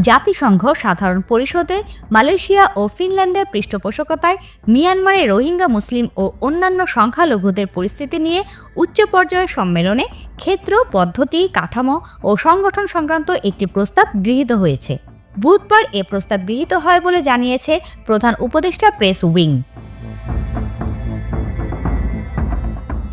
জাতিসংঘ সাধারণ পরিষদে, মালয়েশিয়া ও ফিনল্যান্ডের পৃষ্ঠপোষকতায়, মিয়ানমারে রোহিঙ্গা, মুসলিম ও অন্যান্য সংখ্যালঘুদের পরিস্থিতি নিয়ে উচ্চ পর্যায়ের সম্মেলনে ক্ষেত্র, পদ্ধতি, কাঠামো ও সংগঠন সংক্রান্ত একটি প্রস্তাব গৃহীত হয়েছে। বুধবার এ প্রস্তাব গৃহীত হয় বলে জানিয়েছে প্রধান উপদেষ্টা প্রেস উইং।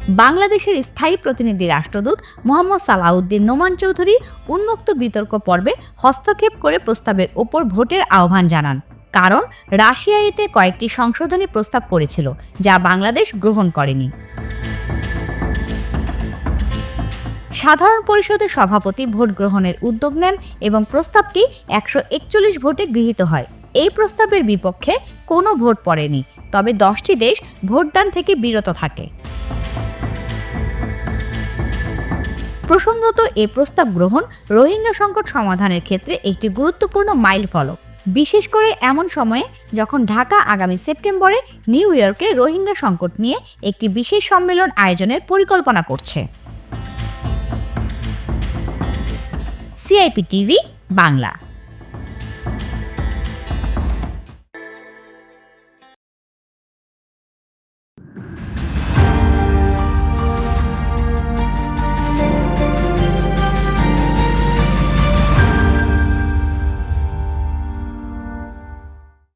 বাংলাদেশের স্থায়ী প্রতিনিধি রাষ্ট্রদূত মোহাম্মদ সালাউদ্দিন নোমান চৌধুরী উন্মুক্ত বিতর্ক পর্বে হস্তক্ষেপ করে প্রস্তাবের ওপর ভোটের আহ্বান জানান। কারণ রাশিয়া এতে কয়েকটি সংশোধনী প্রস্তাব করেছিল, যা বাংলাদেশ গ্রহণ করেনি। সাধারণ পরিষদের সভাপতি ভোট গ্রহণের উদ্যোগ নেন এবং প্রস্তাবটি একশো একচল্লিশ ভোটে গৃহীত হয়। এই প্রস্তাবের বিপক্ষে কোনো ভোট পড়েনি, তবে দশটি দেশ ভোটদান থেকে বিরত থাকে। প্রসঙ্গত এ প্রস্তাব গ্রহণ রোহিঙ্গা সংকট সমাধানের ক্ষেত্রে একটি গুরুত্বপূর্ণ মাইল ফলক। বিশেষ করে এমন সময়ে যখন ঢাকা আগামী সেপ্টেম্বরে নিউ ইয়র্কে রোহিঙ্গা সংকট নিয়ে একটি বিশেষ সম্মেলন আয়োজনের পরিকল্পনা করছে। CIP TV, Bangla.